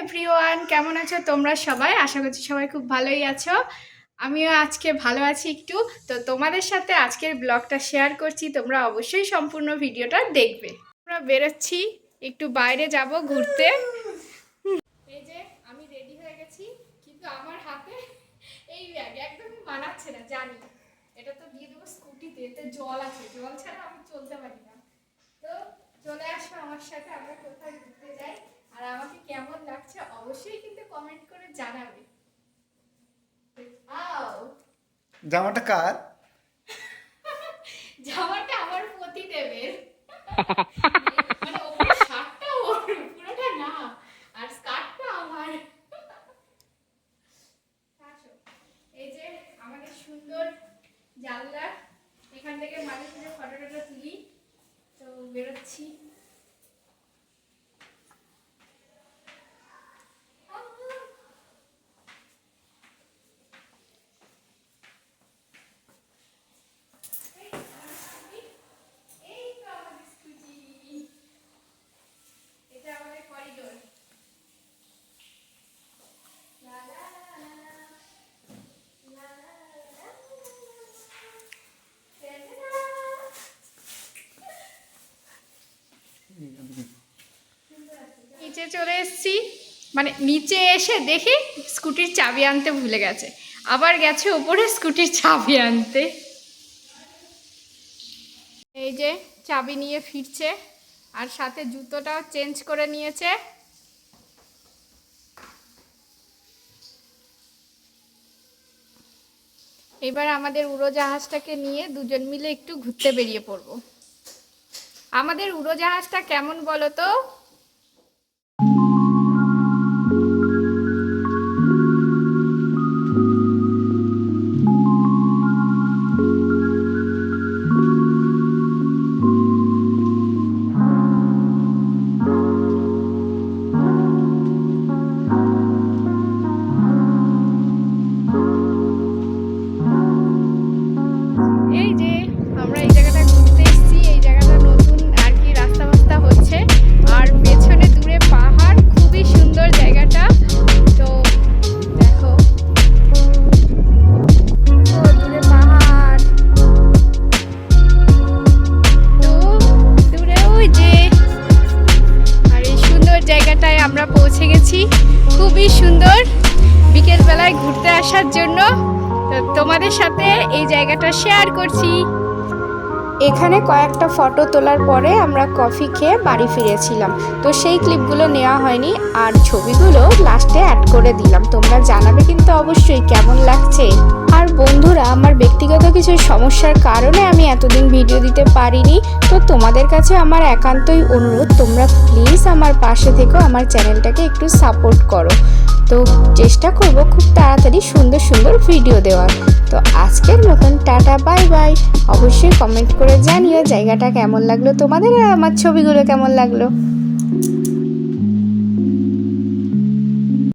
Everyone কেমন আছো তোমরা সবাই? আশা করছি সবাই খুব ভালোই আছো। আমিও আজকে ভালো আছি একটু। তো তোমাদের সাথে আজকের ব্লগটা শেয়ার করছি। তোমরা অবশ্যই সম্পূর্ণ ভিডিওটা দেখবে। আমরা বেরোচ্ছি, একটু বাইরে যাব ঘুরতে। এই যে, আমি রেডি হয়ে গেছি। কিন্তু আমার হাতে এই ব্যাগ একদমই মানাচ্ছে না, জানি। এটা তো দিয়ে দেবো স্কুটিতে এতে জল আছে। জল ছাড়া আমি চলতে পারি না। তো চলে আসো আমার সাথে, আমরা কোথায় ঘুরতে যাই আর আমাকে কেমন লাগছে অবশ্যই কিন্তু কমেন্ট করে জানাবে। আও জামাটা কার? জামাটা আমার পতিদেবের মানে ওপরে শার্টটা ওর পুরোটা না আর স্কার্টটা আমার আসো। এই যে আমাদের সুন্দর জানলা এখান থেকে মাঝে মাঝে ফটো টটো তুলি তো বেরোচ্ছি এই আমার স্কুটি। এই তো আমাদের স্কুটি। এটা আমাদের করিডোর লা লা লা লা লা। লা লা লা লা লা। টা-টা-ডা। নিচে চলে এসেছি। মানে নিচে এসে দেখি স্কুটির চাবি আনতে ভুলে গেছে। আবার গেছে ওপরে স্কুটির চাবি আনতে। এই যে চাবি নিয়ে ফিরছে আর সাথে জুতোটাও চেঞ্জ করে নিয়েছে। এবার আমাদের উড়োজাহাজটাকে নিয়ে দুজন মিলে একটু ঘুরতে বেরিয়ে পড়ব। আমাদের উড়োজাহাজটা কেমন বলো তো? আসার জন্য তোমাদের সাথে এই জায়গাটা শেয়ার করছি। এখানে কয়েকটা ফটো তোলার পরে আমরা কফি খেয়ে বাড়ি ফিরেছিলাম। তো সেই ক্লিপগুলো নেওয়া হয়নি আর ছবিগুলো লাস্টে অ্যাড করে দিলাম। তোমরা জানাবে কিন্তু অবশ্যই কেমন লাগছে। আর বন্ধুরা, আমার ব্যক্তিগত কিছু সমস্যার কারণে আমি এতদিন ভিডিও দিতে পারিনি। তো তোমাদের কাছে আমার একান্তই অনুরোধ, তোমরা প্লিজ আমার পাশে থেকেও আমার চ্যানেলটাকে একটু সাপোর্ট করো। তো চেষ্টা করব খুব তাড়াতাড়ি সুন্দর সুন্দর ভিডিও দেওয়ার। তো আজকের মতন টাটা বাই বাই অবশ্যই কমেন্ট করে জানিও জায়গাটা কেমন লাগল, তোমাদের আর আমার ছবিগুলো কেমন লাগল।